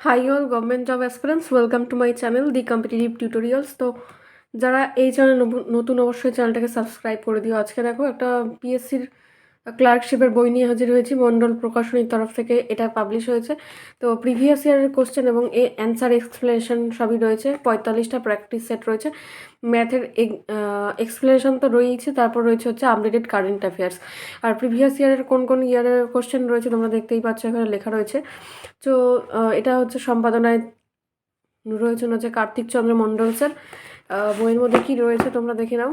Hi all government job aspirants welcome to my channel the competitive tutorials তো যারা এই channel নতুন অবশ্যই চ্যানেলটাকে সাবস্ক্রাইব করে দিও। আজকে দেখো একটা পিএসসির ক্লার্কশিপের বই নিয়ে হাজির হয়েছি। মন্ডল প্রকাশনীর তরফ থেকে এটা পাবলিশ হয়েছে। তো প্রিভিয়াস ইয়ারের কোশ্চেন এবং এ অ্যান্সার এক্সপ্লেনেশন সবই রয়েছে। পঁয়তাল্লিশটা প্র্যাকটিস সেট রয়েছে। ম্যাথের এক্সপ্লেনেশন তো রয়েইছে। তারপর রয়েছে হচ্ছে আপডেটেড কারেন্ট অ্যাফেয়ার্স আর প্রিভিয়াস ইয়ারের কোন কোন ইয়ারের কোশ্চেন রয়েছে তোমরা দেখতেই পাচ্ছ, এখানে লেখা রয়েছে। তো এটা হচ্ছে সম্পাদনায় রয়েছেন হচ্ছে কার্তিক চন্দ্র মণ্ডল স্যার বইয়ের মধ্যে কী রয়েছে তোমরা দেখে নাও।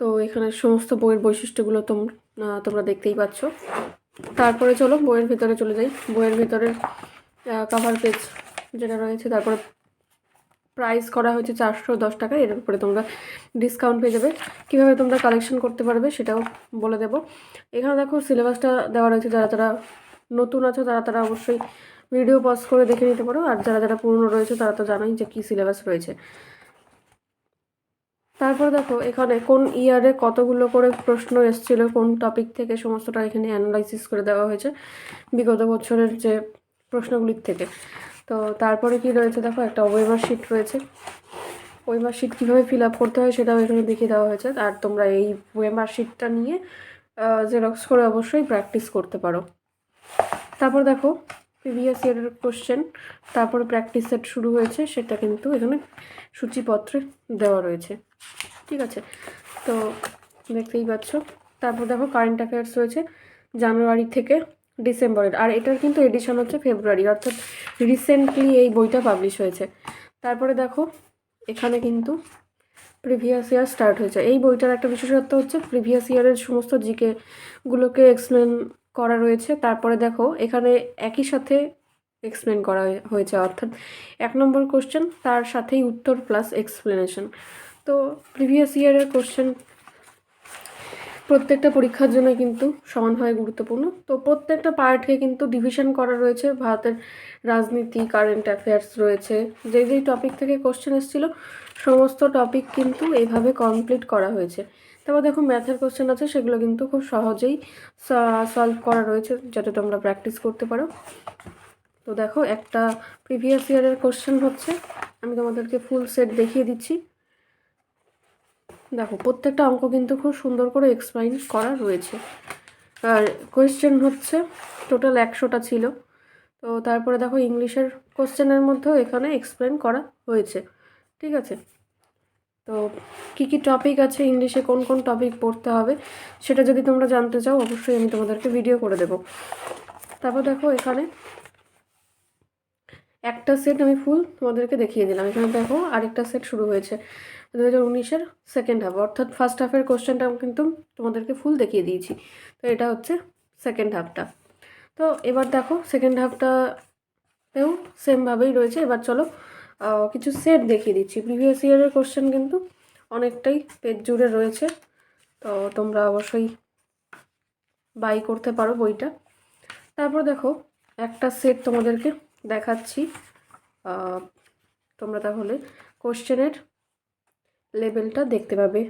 তো এখানে সমস্ত বইয়ের বৈশিষ্ট্যগুলো তোম তোমরা দেখতেই পাচ্ছ। তারপরে চলো, বইয়ের ভিতরে চলে যাই। বইয়ের ভিতরে কাভার পেজ যেটা রয়েছে, তারপরে প্রাইস করা হয়েছে চারশো দশ টাকা। এর উপরে তোমরা ডিসকাউন্ট পেয়ে যাবে। কীভাবে তোমরা কালেকশন করতে পারবে সেটাও বলে দেবো। এখানে দেখো সিলেবাসটা দেওয়া রয়েছে। যারা যারা নতুন আছো, তারা তারা অবশ্যই ভিডিও পজ করে দেখে নিতে পারো। আর যারা যারা পুরনো রয়েছে, তারা তো জানোই যে কী সিলেবাস রয়েছে। তারপর দেখো, এখানে কোন ইয়ারে কতগুলো করে প্রশ্ন এসেছিল, কোন টপিক থেকে সমস্তটা এখানে অ্যানালাইসিস করে দেওয়া হয়েছে বিগত বছরের যে প্রশ্নগুলির থেকে। তো তারপরে কি রয়েছে দেখো, একটা ওয়েমার শিট রয়েছে। ওয়েমার শিট কীভাবে ফিল আপ করতে হয় সেটাও এখানে দেখিয়ে দেওয়া হয়েছে। আর তোমরা এই ওয়েমার শিটটা নিয়ে জেরক্স করে অবশ্যই প্র্যাকটিস করতে পারো। তারপর দেখো প্রিভিয়াস ইয়ারের কোশ্চেন তারপরে প্র্যাকটিস সেট শুরু হয়েছে, সেটা কিন্তু এখানে সূচিপত্রে দেওয়া রয়েছে। ঠিক আছে? তো দেখতেই পাচ্ছ। তারপর দেখো কারেন্ট অ্যাফেয়ার্স রয়েছে জানুয়ারি থেকে ডিসেম্বরের, আর এটার কিন্তু এডিশন হচ্ছে ফেব্রুয়ারি, অর্থাৎ রিসেন্টলি এই বইটা পাবলিশ হয়েছে। তারপরে দেখো, এখানে কিন্তু প্রিভিয়াস ইয়ার স্টার্ট হয়েছে। এই বইটার একটা বিশেষত্ব হচ্ছে প্রিভিয়াস ইয়ারের সমস্ত জিকেগুলোকে এক্সপ্লেন করা রয়েছে। তারপরে দেখো, এখানে একই সাথে এক্সপ্লেন করা হয়েছে, অর্থাৎ এক নম্বর কোশ্চেন তার সাথেই উত্তর প্লাস এক্সপ্লেনেশন তো প্রিভিয়াস ইয়ারের কোশ্চেন প্রত্যেকটা পরীক্ষার জন্য কিন্তু সমানভাবে গুরুত্বপূর্ণ। তো প্রত্যেকটা পার্টকে কিন্তু ডিভিশন করা রয়েছে। ভারতের রাজনীতি কারেন্ট অ্যাফেয়ার্স রয়েছে। যে যেই টপিক থেকে কোশ্চেন এসেছিল সমস্ত টপিক কিন্তু এইভাবে কমপ্লিট করা হয়েছে। তারপর দেখো ম্যাথের কোশ্চেন আছে, সেগুলো কিন্তু খুব সহজেই সলভ করা রয়েছে, যাতে তোমরা প্র্যাকটিস করতে পারো। তো দেখো, একটা প্রিভিয়াস ইয়ারের কোশ্চেন হচ্ছে, আমি তোমাদেরকে ফুল সেট দেখিয়ে দিচ্ছি। দেখো, প্রত্যেকটা অঙ্ক কিন্তু খুব সুন্দর করে এক্সপ্লেন করা রয়েছে। আর কোয়েশ্চেন হচ্ছে টোটাল একশোটা ছিল। তো তারপরে দেখো ইংলিশের কোশ্চেনের মধ্যেও এখানে এক্সপ্লেন করা হয়েছে। ঠিক আছে? তো কী কী টপিক আছে ইংলিশে কোন কোন টপিক পড়তে হবে? সেটা যদি তোমরা জানতে চাও, অবশ্যই আমি তোমাদেরকে ভিডিও করে দেব। তারপর দেখো এখানে একটা সেট আমি ফুল তোমাদেরকে দেখিয়ে দিলাম। এখানে দেখো আরেকটা সেট শুরু হয়েছে। দু হাজার উনিশের সেকেন্ড হাফ অর্থাৎ ফার্স্ট হাফের কোশ্চেনটা কিন্তু তোমাদেরকে ফুল দেখিয়ে দিয়েছি। তো এটা হচ্ছে সেকেন্ড হাফটা তো এবার দেখো সেকেন্ড হাফটাতেও সেমভাবেই রয়েছে। এবার চলো কিছু সেট দেখিয়ে দিচ্ছি। প্রিভিয়াস ইয়ারের কোশ্চেন কিন্তু অনেকটাই পেজ জুড়ে রয়েছে। তো তোমরা অবশ্যই বাই করতে পারো বইটা। তারপর দেখো, একটা সেট তোমাদেরকে দেখাচ্ছি। তোমরা তাহলে কোশ্চেনের লেভেলটা দেখতে পাবে,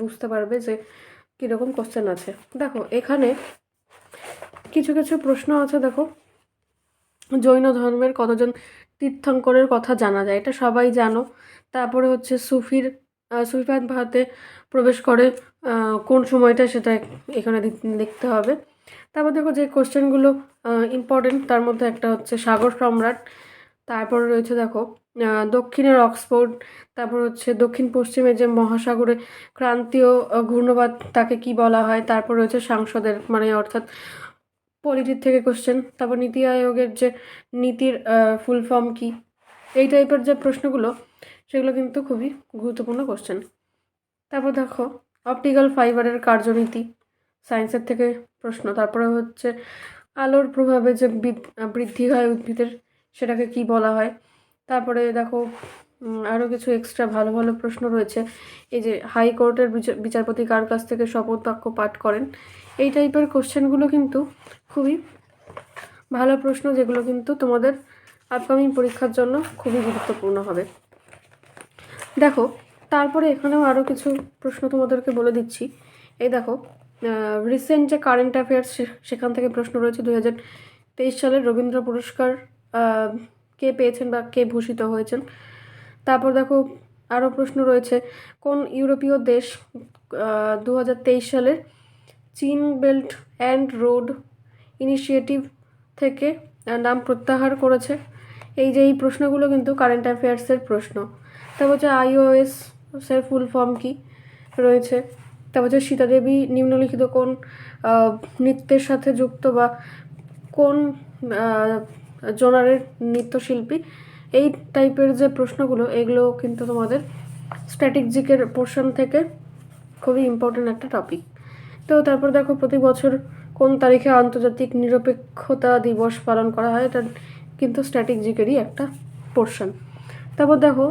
বুঝতে পারবে যে কীরকম কোশ্চেন আছে। দেখো, এখানে কিছু কিছু প্রশ্ন আছে। দেখো, জৈন ধর্মের কতজন তীর্থঙ্করের কথা জানা যায়, এটা সবাই জানো। তারপরে হচ্ছে সুফির সুফিবাদ ভারতে প্রবেশ করে কোন সময়টা সেটা এখানে দেখতে হবে। তারপর দেখো যে কোশ্চেনগুলো ইম্পর্টেন্ট তার মধ্যে একটা হচ্ছে সাগর সম্রাট, তারপর রয়েছে দেখো দক্ষিণের অক্সফোর্ড, তারপর হচ্ছে দক্ষিণ পশ্চিমে যে মহাসাগরে ক্রান্তীয় ঘূর্ণবাদ তাকে কি বলা হয়, তারপর রয়েছে সাংসদের মানে অর্থাৎ পলিটির থেকে কোশ্চেন তারপর নীতি আয়োগের যে নীতির ফুল ফর্ম কী, এই টাইপের যে প্রশ্নগুলো, সেগুলো কিন্তু খুবই গুরুত্বপূর্ণ কোশ্চেন তারপর দেখো অপটিক্যাল ফাইবারের কার্যনীতি সায়েন্সের থেকে প্রশ্ন। তারপরে হচ্ছে, আলোর প্রভাবে যে বৃদ্ধি হয় উদ্ভিদের, সেটাকে কি বলা হয়? তারপরে দেখো আরও কিছু এক্সট্রা ভালো ভালো প্রশ্ন রয়েছে। এই যে হাইকোর্টের বিচারপতি কার কাছ থেকে শপথ বাক্য পাঠ করেন? এই টাইপের কোশ্চেনগুলো কিন্তু খুবই ভালো প্রশ্ন, যেগুলো কিন্তু তোমাদের আপকামিং পরীক্ষার জন্য খুবই গুরুত্বপূর্ণ হবে। দেখো, তারপরে এখানেও আরও কিছু প্রশ্ন তোমাদেরকে বলে দিচ্ছি। এই দেখো রিসেন্ট যে কারেন্ট অ্যাফেয়ার্স সেখান থেকে প্রশ্ন রয়েছে দু হাজার তেইশ সালের রবীন্দ্র পুরস্কার কে পেয়েছেন বা কে ভূষিত হয়েছেন? তারপর দেখো আরও প্রশ্ন রয়েছে, কোন ইউরোপীয় দেশ দু হাজার তেইশ সালের চীন বেল্ট অ্যান্ড রোড ইনিশিয়েটিভ থেকে নাম প্রত্যাহার করেছে। এই যে, এই প্রশ্নগুলো কিন্তু কারেন্ট অ্যাফেয়ার্সের প্রশ্ন। তারপর হচ্ছে আইওএস এর ফুল ফর্ম কি রয়েছে? তারপর হচ্ছে সীতাদেবী নিম্নলিখিত কোন নৃত্যের সাথে যুক্ত বা কোন জোনারের নৃত্যশিল্পী? এই টাইপের যে প্রশ্নগুলো, এগুলো কিন্তু তোমাদের স্ট্র্যাটেজিকের পোর্শন থেকে খুবই ইম্পর্টেন্ট একটা টপিক তো তারপর দেখো প্রতি বছর কোন তারিখে আন্তর্জাতিক নিরপেক্ষতা দিবস পালন করা হয়, এটা কিন্তু স্ট্র্যাটেজিকেরই একটা পোর্শন তারপর দেখো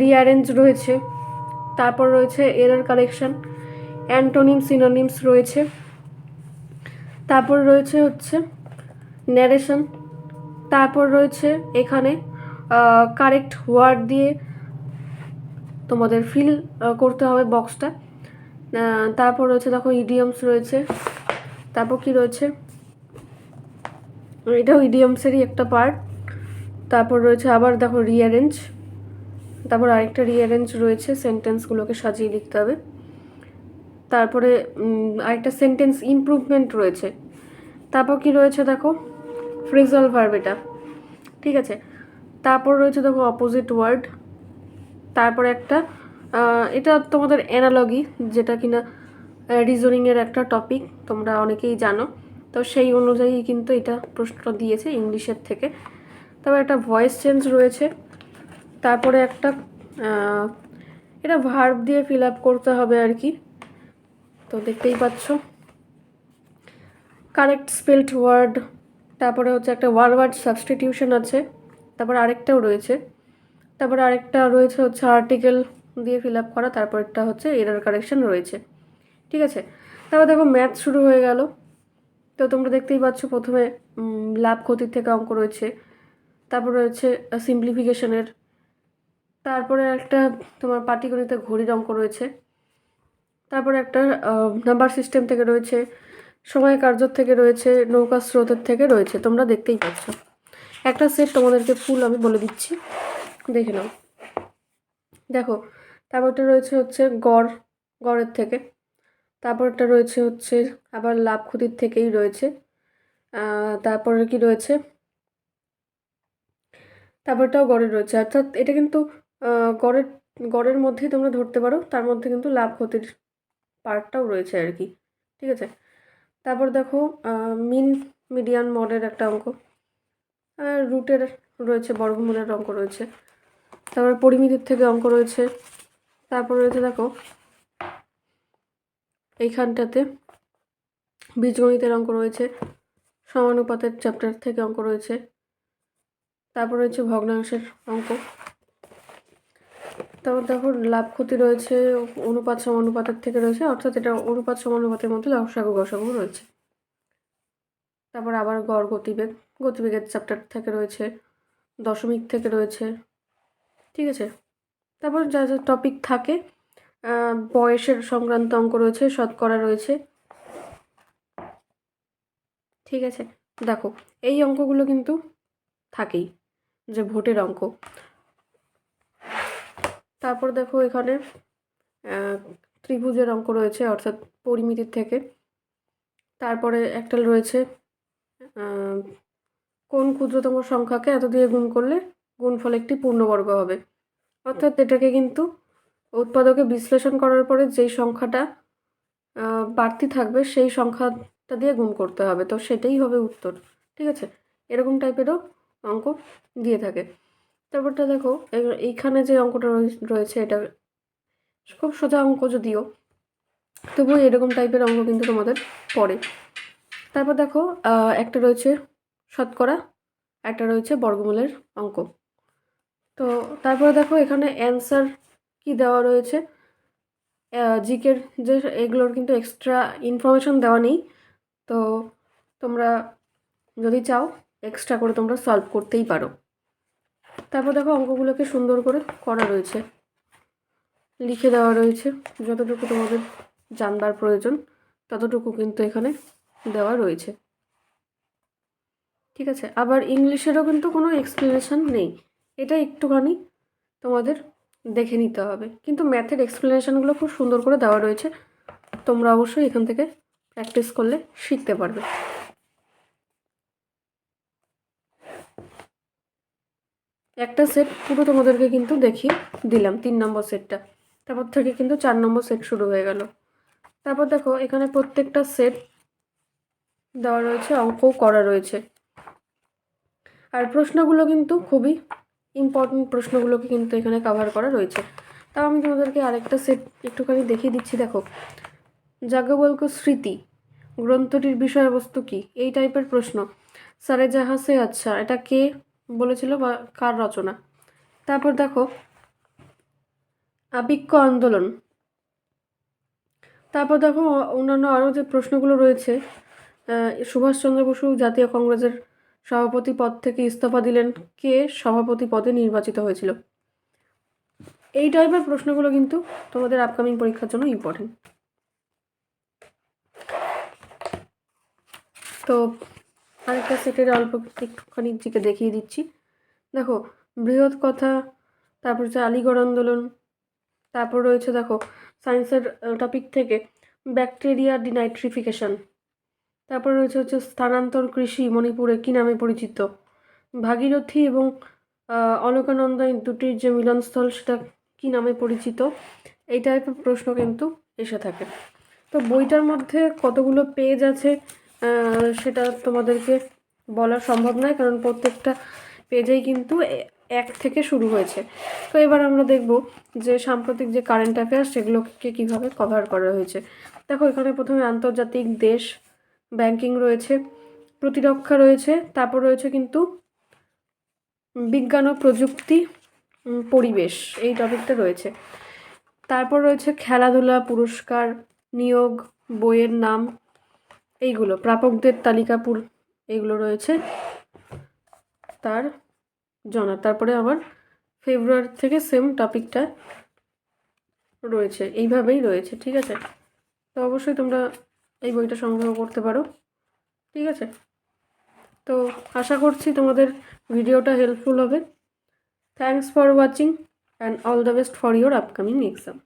রিঅ্যারেঞ্জ রয়েছে, তারপর রয়েছে এরার কালেকশন অ্যান্টোনিম সিনোনিমস রয়েছে, তারপর রয়েছে হচ্ছে ন্যারেশন তারপর রয়েছে এখানে কারেক্ট ওয়ার্ড দিয়ে তোমাদের ফিল করতে হবে বক্সটা তারপর রয়েছে দেখো ইডিয়মস রয়েছে। তারপর কি রয়েছে? এটাও ইডিয়মসেরই একটা পার্ট তারপর রয়েছে আবার দেখো রিঅ্যারেঞ্জ তারপর আরেকটা রিঅ্যারেঞ্জ রয়েছে সেন্টেন্সগুলোকে সাজিয়ে লিখতে হবে। তারপরে আরেকটা সেন্টেন্স ইমপ্রুভমেন্ট রয়েছে। তারপর কি রয়েছে দেখো? ফ্রেজাল ভার্ব এটা। ঠিক আছে? তারপর রয়েছে দেখো অপোজিট ওয়ার্ড তারপর একটা এটা তোমাদের অ্যানালগি যেটা কিনা রিজনিংয়ের একটা টপিক তোমরা অনেকেই জানো। তো সেই অনুযায়ী কিন্তু এটা প্রশ্নটা দিয়েছে ইংলিশের থেকে। তারপর একটা ভয়েস চেঞ্জ রয়েছে। তারপরে একটা এটা ভার্ব দিয়ে ফিল আপ করতে হবে আর কি। তো দেখতেই পাচ্ছ। কারেক্ট স্পেলড ওয়ার্ড তারপরে হচ্ছে একটা ওয়ার ওয়ার্ড সাবস্টিটিউশন আছে। তারপর আরেকটাও রয়েছে। তারপর আরেকটা রয়েছে হচ্ছে আর্টিকেল দিয়ে ফিল আপ করা, তারপরটা হচ্ছে এরার কারেকশন রয়েছে। ঠিক আছে? তারপর দেখো ম্যাথ শুরু হয়ে গেল। তো তোমরা দেখতেই পাচ্ছ প্রথমে লাভ ক্ষতির থেকে অঙ্ক রয়েছে। তারপর রয়েছে সিম্পলিফিকেশনের তারপরে একটা তোমার পাটিগণিতে ঘড়ির অঙ্ক রয়েছে। তারপরে একটা নাম্বার সিস্টেম থেকে রয়েছে। সময় কার্য থেকে রয়েছে, নৌকা স্রোতের থেকে রয়েছে। তোমরা দেখতেই পাচ্ছ। একটা সেট তোমাদেরকে ফুল আমি বলে দিচ্ছি। দেখে নাও। দেখো তারপরটা রয়েছে হচ্ছে গড়, গড়ের থেকে। তারপরটা রয়েছে হচ্ছে আবার লাভ ক্ষতির থেকেই রয়েছে। তারপরে কি রয়েছে? তারপরটাও গড়ের রয়েছে। অর্থাৎ এটা কিন্তু গড়ের গড়ের মধ্যেই তোমরা ধরতে পারো, তার মধ্যে কিন্তু লাভ ক্ষতির পার্টটাও রয়েছে আর কি। ঠিক আছে? তারপর দেখো মিন, মিডিয়ান মডের একটা অঙ্ক। রুটের রয়েছে, বর্গমূলের অঙ্ক রয়েছে। তারপর পরিমিতির থেকে অঙ্ক রয়েছে। তারপর রয়েছে দেখো, এইখানটাতে বীজগণিতের অঙ্ক রয়েছে, সমানুপাতের চ্যাপ্টার থেকে অঙ্ক রয়েছে, তারপর রয়েছে ভগ্নাংশের অঙ্ক। তারপর দেখো, লাভ ক্ষতি রয়েছে, অনুপাত সমানুপাতের থেকে রয়েছে, অর্থাৎ এটা অনুপাত সমানুপাতের মধ্যে লসাগু গসাগু রয়েছে। তারপর আবার গড় গতিবেগ, গতিবেগের চ্যাপ্টার থেকে রয়েছে, দশমিক থেকে রয়েছে, ঠিক আছে? তারপর যা যা টপিক থাকে বয়সের সংক্রান্ত অঙ্ক রয়েছে, শতকরা রয়েছে। ঠিক আছে? দেখো, এই অঙ্কগুলো কিন্তু থাকেই, যে ভোটের অঙ্ক। তারপর দেখো এখানে ত্রিভুজের অঙ্ক রয়েছে, অর্থাৎ পরিমিতির থেকে। তারপরে একটা রয়েছে কোন ক্ষুদ্রতম সংখ্যাকে এত দিয়ে গুণ করলে গুণফল একটি পূর্ণবর্গ হবে। অর্থাৎ এটাকে কিন্তু উৎপাদকে বিশ্লেষণ করার পরে যেই সংখ্যাটা বাড়তি থাকবে সেই সংখ্যাটা দিয়ে গুণ করতে হবে। তো সেটাই হবে উত্তর, ঠিক আছে? এরকম টাইপেরও অঙ্ক দিয়ে থাকে। তারপরটা দেখো এইখানে যে অঙ্কটা রয়ে- রয়েছে এটা খুব সোজা অঙ্ক যদিও, তবুও এরকম টাইপের অঙ্ক কিন্তু তোমাদের পড়ে। তারপর দেখো একটা রয়েছে শতকরা, একটা রয়েছে বর্গমূলের অঙ্ক। তো তারপরে দেখো এখানে অ্যান্সার কি দেওয়া রয়েছে? জিকের যে এগুলোর কিন্তু এক্সট্রা ইনফরমেশন দেওয়া নেই। তো তোমরা যদি চাও এক্সট্রা করে তোমরা সলভ করতেই পারো। তারপর দেখো অঙ্কগুলোকে সুন্দর করে করা রয়েছে। লিখে দেওয়া রয়েছে, যতটুকু তোমাদের জানবার প্রয়োজন, ততটুকু কিন্তু এখানে দেওয়া রয়েছে। ঠিক আছে? আবার ইংলিশেরও কিন্তু কোনো এক্সপ্লেনেশন নেই। এটা একটুখানি তোমাদের দেখে নিতে হবে। কিন্তু ম্যাথের এক্সপ্লেনেশনগুলো খুব সুন্দর করে দেওয়া রয়েছে। তোমরা অবশ্যই এখান থেকে প্র্যাকটিস করলে শিখতে পারবে। একটা সেট পুরো তোমাদেরকে কিন্তু দেখিয়ে দিলাম, তিন নম্বর সেটটা তারপর থেকে কিন্তু চার নম্বর সেট শুরু হয়ে গেল। তারপর দেখো, এখানে প্রত্যেকটা সেট দেওয়া রয়েছে, অঙ্কও করা রয়েছে। আর প্রশ্নগুলো কিন্তু খুবই ইম্পর্টেন্ট প্রশ্নগুলোকে কিন্তু এখানে কভার করা রয়েছে। তাও আমি তোমাদেরকে আরেকটা সেট একটুখানি দেখিয়ে দিচ্ছি, দেখো। যাজ্ঞবল্ক স্মৃতি, গ্রন্থটির বিষয়বস্তু কি? এই টাইপের প্রশ্ন। সারে জাহাসে আচ্ছা এটা কে বলেছিল বা কার রচনা? তারপর দেখো, আবিক্য আন্দোলন। তারপর দেখো অন্যান্য আরও যে প্রশ্নগুলো রয়েছে সুভাষচন্দ্র বসু জাতীয় কংগ্রেসের সভাপতি পদ থেকে ইস্তফা দিলেন কে সভাপতি পদে নির্বাচিত হয়েছিল। এই টাইপের প্রশ্নগুলো কিন্তু তোমাদের আপকামিং পরীক্ষার জন্য ইম্পর্টেন্ট তো আরেকটা সেটের অল্প একটুখানি দিকে দেখিয়ে দিচ্ছি। দেখো, বৃহৎ কথা, তারপর হচ্ছে আলিগড় আন্দোলন, তারপর রয়েছে দেখো সায়েন্সের টপিক থেকে ব্যাকটেরিয়া ডিনাইট্রিফিকেশন তারপর রয়েছে হচ্ছে স্থানান্তর কৃষি মণিপুরে কী নামে পরিচিত? ভাগীরথী এবং অলকানন্দা দুটির যে মিলনস্থল সেটা কী নামে পরিচিত? এই টাইপের প্রশ্ন কিন্তু এসে থাকে। তো বইটার মধ্যে কতগুলো পেজ আছে সেটা তোমাদেরকে বলা সম্ভব নয়, কারণ প্রত্যেকটা পেজেই কিন্তু এক থেকে শুরু হয়েছে। তো এবার আমরা দেখব যে সাম্প্রতিক যে কারেন্ট অ্যাফেয়ার্স সেগুলোকে কীভাবে কভার করা হয়েছে। দেখো এখানে প্রথমে আন্তর্জাতিক দেশ ব্যাংকিং রয়েছে, প্রতিরক্ষা রয়েছে, তারপর রয়েছে কিন্তু বিজ্ঞান ও প্রযুক্তি পরিবেশ, এই টপিকটা রয়েছে। তারপর রয়েছে খেলাধুলা, পুরস্কার, নিয়োগ, বইয়ের নাম, এইগুলো, প্রাপকদের তালিকা পুর, এইগুলো রয়েছে তার জনা তারপরে আবার ফেব্রুয়ারি থেকে সেম টপিকটা রয়েছে, এইভাবেই রয়েছে, ঠিক আছে? তো অবশ্যই তোমরা এই বইটা সংগ্রহ করতে পারো। ঠিক আছে? তো আশা করছি তোমাদের ভিডিওটা হেল্পফুল হবে। Thanks for watching and all the best for your upcoming exam